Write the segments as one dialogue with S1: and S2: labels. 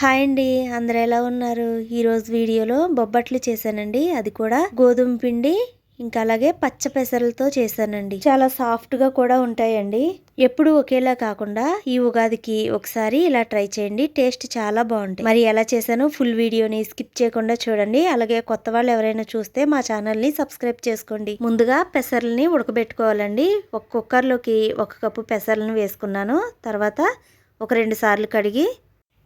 S1: Hi అండి. అందరు ఎలా ఉన్నారు? ఈరోజు వీడియోలో బొబ్బట్లు చేశానండి. అది కూడా గోధుమ పిండి ఇంకా అలాగే పచ్చ పెసరలతో చేశానండి. చాలా సాఫ్ట్గా కూడా ఉంటాయండి. ఎప్పుడు ఒకేలా కాకుండా ఈ ఉగాదికి ఒకసారి ఇలా ట్రై చేయండి. టేస్ట్ చాలా బాగుంటాయి. మరి ఎలా చేశాను? ఫుల్ వీడియోని స్కిప్ చేయకుండా చూడండి. అలాగే కొత్త వాళ్ళు ఎవరైనా చూస్తే మా ఛానల్ని సబ్స్క్రైబ్ చేసుకోండి. ముందుగా పెసర్లని ఉడకబెట్టుకోవాలండి. ఒక కుక్కర్లోకి ఒక కప్పు పెసర్లను వేసుకున్నాను. తర్వాత ఒక రెండు సార్లు కడిగి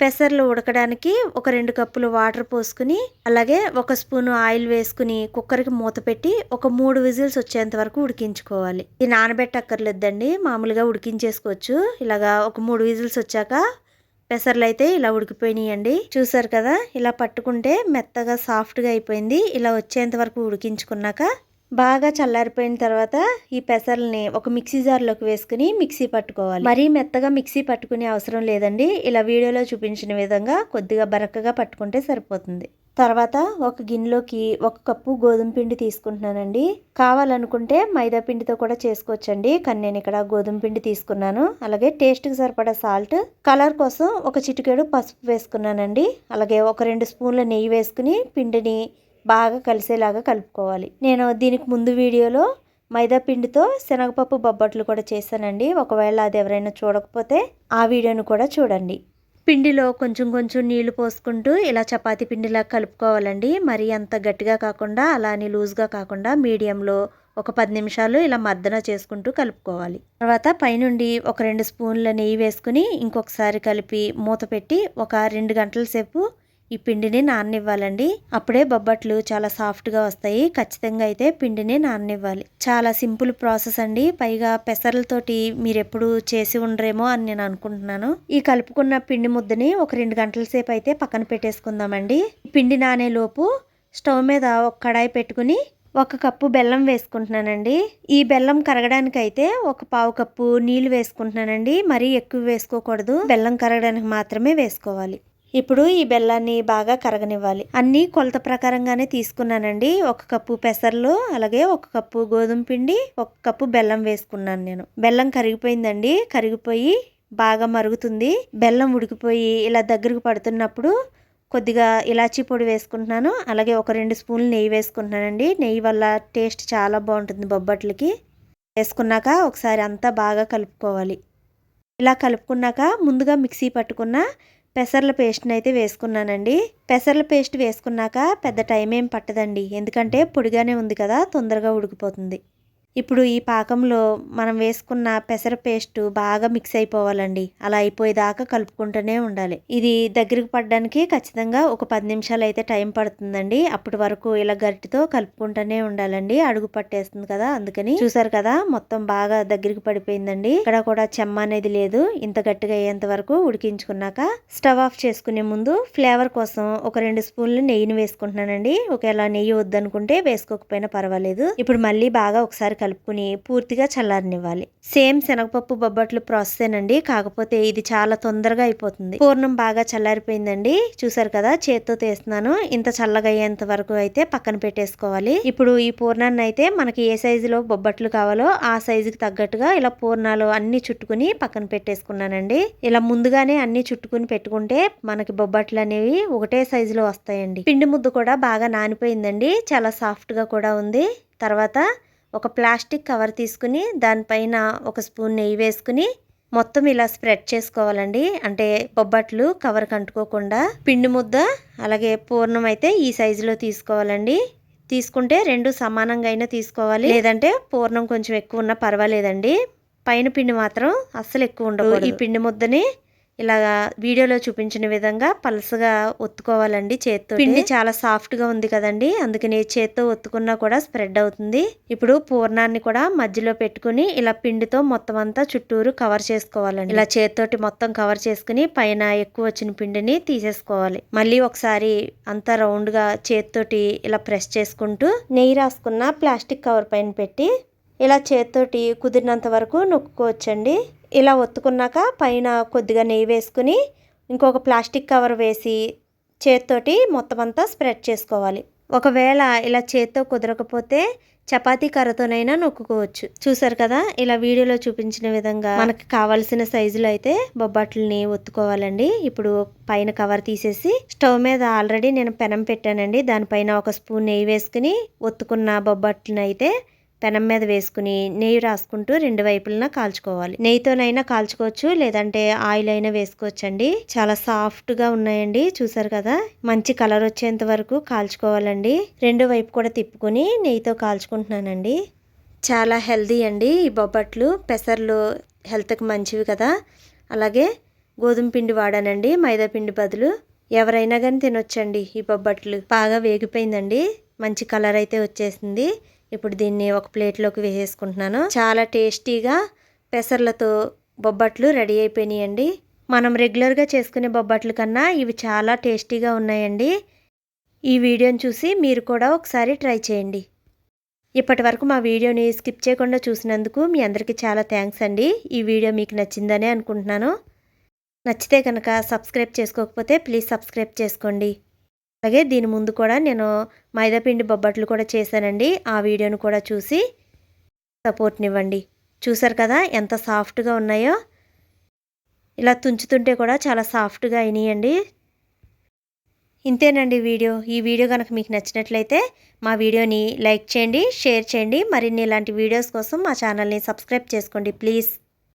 S1: పెసర్లు ఉడకడానికి ఒక రెండు కప్పులు వాటర్ పోసుకుని అలాగే ఒక స్పూన్ ఆయిల్ వేసుకుని కుక్కర్కి మూత పెట్టి ఒక మూడు విజిల్స్ వచ్చేంత వరకు ఉడికించుకోవాలి. ఇది నానబెట్టక్కర్లేదండి మామూలుగా ఉడికించేసుకోవచ్చు. ఇలాగా ఒక మూడు విజిల్స్ వచ్చాక పెసర్లు అయితే ఇలా ఉడికిపోయినాయండి. చూసారు కదా ఇలా పట్టుకుంటే మెత్తగా సాఫ్ట్గా అయిపోయింది. ఇలా వచ్చేంత వరకు ఉడికించుకున్నాక బాగా చల్లారిపోయిన తర్వాత ఈ పెసర్లని ఒక మిక్సీ జార్లోకి వేసుకుని మిక్సీ పట్టుకోవాలి. మరీ మెత్తగా మిక్సీ పట్టుకునే అవసరం లేదండి. ఇలా వీడియోలో చూపించిన విధంగా కొద్దిగా బరకగా పట్టుకుంటే సరిపోతుంది. తర్వాత ఒక గిన్నెలోకి ఒక కప్పు గోధుమ పిండి తీసుకుంటున్నానండి. కావాలనుకుంటే మైదా పిండితో కూడా చేసుకోవచ్చండి. కానీ నేను ఇక్కడ గోధుమ పిండి తీసుకున్నాను. అలాగే టేస్ట్కి సరిపడా సాల్ట్ కలర్ కోసం ఒక చిటికేడు పసుపు వేసుకున్నానండి. అలాగే ఒక రెండు స్పూన్ల నెయ్యి వేసుకుని పిండిని బాగా కలిసేలాగా కలుపుకోవాలి. నేను దీనికి ముందు వీడియోలో మైదా పిండితో శనగపప్పు బొబ్బట్లు కూడా చేశానండి. ఒకవేళ అది ఎవరైనా చూడకపోతే ఆ వీడియోను కూడా చూడండి. పిండిలో కొంచెం కొంచెం నీళ్ళు పోసుకుంటూ ఇలా చపాతీ పిండిలా కలుపుకోవాలండి. మరీ అంత గట్టిగా కాకుండా అలా అని లూజ్గా కాకుండా మీడియంలో ఒక పది నిమిషాలు ఇలా మర్దన చేసుకుంటూ కలుపుకోవాలి. తర్వాత పైనుండి ఒక రెండు స్పూన్ల నెయ్యి వేసుకుని ఇంకొకసారి కలిపి మూత పెట్టి ఒక రెండు గంటల సేపు ఈ పిండిని నాననివ్వాలండి. అప్పుడే బొబ్బట్లు చాలా సాఫ్ట్గా వస్తాయి. ఖచ్చితంగా అయితే పిండిని నాననివ్వాలి. చాలా సింపుల్ ప్రాసెస్ అండి. పైగా పెసరలతోటి మీరు ఎప్పుడు చేసి ఉండరేమో అని నేను అనుకుంటున్నాను. ఈ కలుపుకున్న పిండి ముద్దని ఒక రెండు గంటల సేపు అయితే పక్కన పెట్టేసుకుందామండి. పిండి నానే లోపు స్టవ్ మీద ఒక కడాయి పెట్టుకుని ఒక కప్పు బెల్లం వేసుకుంటున్నానండి. ఈ బెల్లం కరగడానికి అయితే ఒక పావు కప్పు నీళ్ళు వేసుకుంటున్నానండి. మరీ ఎక్కువ వేసుకోకూడదు. బెల్లం కరగడానికి మాత్రమే వేసుకోవాలి. ఇప్పుడు ఈ బెల్లాన్ని బాగా కరగనివ్వాలి. అన్ని కొలత ప్రకారంగానే తీసుకున్నానండి. ఒక కప్పు పెసర్లు అలాగే ఒక కప్పు గోధుమ పిండి ఒక కప్పు బెల్లం వేసుకున్నాను నేను. బెల్లం కరిగిపోయిందండి. కరిగిపోయి బాగా మరుగుతుంది. బెల్లం ఉడికిపోయి ఇలా దగ్గరకు పడుతున్నప్పుడు కొద్దిగా ఇలాచీ పొడి వేసుకుంటున్నాను. అలాగే ఒక రెండు స్పూన్లు నెయ్యి వేసుకుంటున్నానండి. నెయ్యి వల్ల టేస్ట్ చాలా బాగుంటుంది బొబ్బట్లకి. వేసుకున్నాక ఒకసారి అంతా బాగా కలుపుకోవాలి. ఇలా కలుపుకున్నాక ముందుగా మిక్సీ పట్టుకున్న పెసర్ల పేస్ట్ని అయితే వేసుకున్నానండి. పెసర్ల పేస్ట్ వేసుకున్నాక పెద్ద టైం ఏం పట్టదండి. ఎందుకంటే పొడిగానే ఉంది కదా తొందరగా ఉడికిపోతుంది. ఇప్పుడు ఈ పాకంలో మనం వేసుకున్న పెసర పేస్ట్ బాగా మిక్స్ అయిపోవాలండి. అలా అయిపోయేదాకా కలుపుకుంటూనే ఉండాలి. ఇది దగ్గరకు పడడానికి ఖచ్చితంగా ఒక పది నిమిషాలు అయితే టైం పడుతుందండి. అప్పటి వరకు ఇలా గరిటితో కలుపుకుంటూనే ఉండాలండి. అడుగు పట్టేస్తుంది కదా అందుకని. చూసారు కదా మొత్తం బాగా దగ్గరికి పడిపోయిందండి. ఇక్కడ కూడా చెమ్మ అనేది లేదు. ఇంత గట్టిగా అయ్యేంత వరకు ఉడికించుకున్నాక స్టవ్ ఆఫ్ చేసుకునే ముందు ఫ్లేవర్ కోసం ఒక రెండు స్పూన్లు నెయ్యిని వేసుకుంటున్నానండి. ఒకవేళ నెయ్యి వద్దనుకుంటే వేసుకోకపోయినా పర్వాలేదు. ఇప్పుడు మళ్ళీ బాగా ఒకసారి కలుపుకుని పూర్తిగా చల్లారనివ్వాలి. సేమ్ శనగపప్పు బొబ్బట్లు ప్రాసెసేనండి. కాకపోతే ఇది చాలా తొందరగా అయిపోతుంది. పూర్ణం బాగా చల్లారిపోయిందండి. చూసారు కదా చేత్తో తీస్తున్నాను. ఇంత చల్లగా అయ్యేంత వరకు అయితే పక్కన పెట్టేసుకోవాలి. ఇప్పుడు ఈ పూర్ణాన్ని అయితే మనకి ఏ సైజులో బొబ్బట్లు కావాలో ఆ సైజుకి తగ్గట్టుగా ఇలా పూర్ణాలు అన్ని చుట్టుకుని పక్కన పెట్టేసుకున్నానండి. ఇలా ముందుగానే అన్ని చుట్టుకుని పెట్టుకుంటే మనకి బొబ్బట్లు అనేవి ఒకటే సైజులో వస్తాయండి. పిండి ముద్ద కూడా బాగా నానిపోయిందండి. చాలా సాఫ్ట్గా కూడా ఉంది. తర్వాత ఒక ప్లాస్టిక్ కవర్ తీసుకుని దానిపైన ఒక స్పూన్ నెయ్యి వేసుకుని మొత్తం ఇలా స్ప్రెడ్ చేసుకోవాలండి. అంటే బొబ్బట్లు కవర్ కంటుకోకుండా పిండి ముద్ద అలాగే పూర్ణం అయితే ఈ సైజులో తీసుకోవాలండి. తీసుకుంటే రెండు సమానంగా అయినా తీసుకోవాలి. లేదంటే పూర్ణం కొంచెం ఎక్కువ ఉన్నా పర్వాలేదండి. పైన పిండి మాత్రం అస్సలు ఎక్కువ ఉండదు ఈ పిండి ముద్దని ఇలాగా వీడియోలో చూపించిన విధంగా పలసగా ఒత్తుకోవాలండి చేత్తో. పిండి చాలా సాఫ్ట్గా ఉంది కదండి. అందుకని చేత్తో ఒత్తుకున్నా కూడా స్ప్రెడ్ అవుతుంది. ఇప్పుడు పూర్ణాన్ని కూడా మధ్యలో పెట్టుకుని ఇలా పిండితో మొత్తం అంతా చుట్టూరు కవర్ చేసుకోవాలండి. ఇలా చేత్తోటి మొత్తం కవర్ చేసుకుని పైన ఎక్కువ వచ్చిన పిండిని తీసేసుకోవాలి. మళ్ళీ ఒకసారి అంతా రౌండ్గా చేత్తోటి ఇలా ప్రెస్ చేసుకుంటూ నెయ్యి రాసుకున్న ప్లాస్టిక్ కవర్ పైన పెట్టి ఇలా చేత్తోటి కుదిరినంత వరకు నొక్కుకోవచ్చండి. ఇలా ఒత్తుకున్నాక పైన కొద్దిగా నెయ్యి వేసుకుని ఇంకొక ప్లాస్టిక్ కవర్ వేసి చేత్తోటి మొత్తం అంతా స్ప్రెడ్ చేసుకోవాలి. ఒకవేళ ఇలా చేత్తో కుదరకపోతే చపాతీ కర్రతోనైనా నొక్కుకోవచ్చు. చూసారు కదా ఇలా వీడియోలో చూపించిన విధంగా మనకు కావాల్సిన సైజులో అయితే బొబ్బట్లని ఒత్తుకోవాలండి. ఇప్పుడు పైన కవర్ తీసేసి స్టవ్ మీద ఆల్రెడీ నేను పెనం పెట్టానండి. దానిపైన ఒక స్పూన్ నెయ్యి వేసుకుని ఒత్తుకున్న బొబ్బట్లను అయితే పెనం మీద వేసుకుని నెయ్యి రాసుకుంటూ రెండు వైపులన కాల్చుకోవాలి. నెయ్యితోనైనా కాల్చుకోవచ్చు లేదంటే ఆయిల్ అయినా వేసుకోవచ్చండి. చాలా సాఫ్ట్గా ఉన్నాయండి చూసారు కదా? మంచి కలర్ వచ్చేంత వరకు కాల్చుకోవాలండి. రెండు వైపు కూడా తిప్పుకొని నెయ్యితో కాల్చుకుంటున్నానండి. చాలా హెల్దీ అండి ఈ బొబ్బట్లు. పెసర్లు హెల్త్కి మంచివి కదా? అలాగే గోధుమ పిండి వాడానండి మైదా పిండి బదులు. ఎవరైనా కానీ తినొచ్చండి ఈ బొబ్బట్లు. బాగా వేగిపోయిందండి. మంచి కలర్ అయితే వచ్చేసింది. ఇప్పుడు దీన్ని ఒక ప్లేట్లోకి వేసేసుకుంటున్నాను. చాలా టేస్టీగా పెసర్లతో బొబ్బట్లు రెడీ అయిపోయినాయండి. మనం రెగ్యులర్గా చేసుకునే బొబ్బట్ల కన్నా ఇవి చాలా టేస్టీగా ఉన్నాయండి. ఈ వీడియోని చూసి మీరు కూడా ఒకసారి ట్రై చేయండి. ఇప్పటి వరకు మా వీడియోని స్కిప్ చేయకుండా చూసినందుకు మీ అందరికీ చాలా థ్యాంక్స్ అండి. ఈ వీడియో మీకు నచ్చిందనే అనుకుంటున్నాను. నచ్చితే కనుక సబ్స్క్రైబ్ చేసుకోకపోతే ప్లీజ్ సబ్స్క్రైబ్ చేసుకోండి. అలాగే దీని ముందు కూడా నేను మైదాపిండి బొబ్బట్లు కూడా చేశానండి. ఆ వీడియోను కూడా చూసి సపోర్ట్నివ్వండి. చూసారు కదా ఎంత సాఫ్ట్గా ఉన్నాయో. ఇలా తుంచుతుంటే కూడా చాలా సాఫ్ట్గా అయినాయండి. ఇంతేనండి వీడియో. ఈ వీడియో కనుక మీకు నచ్చినట్లయితే మా వీడియోని లైక్ చేయండి షేర్ చేయండి. మరిన్ని ఇలాంటి వీడియోస్ కోసం మా ఛానల్ని సబ్స్క్రైబ్ చేసుకోండి ప్లీజ్.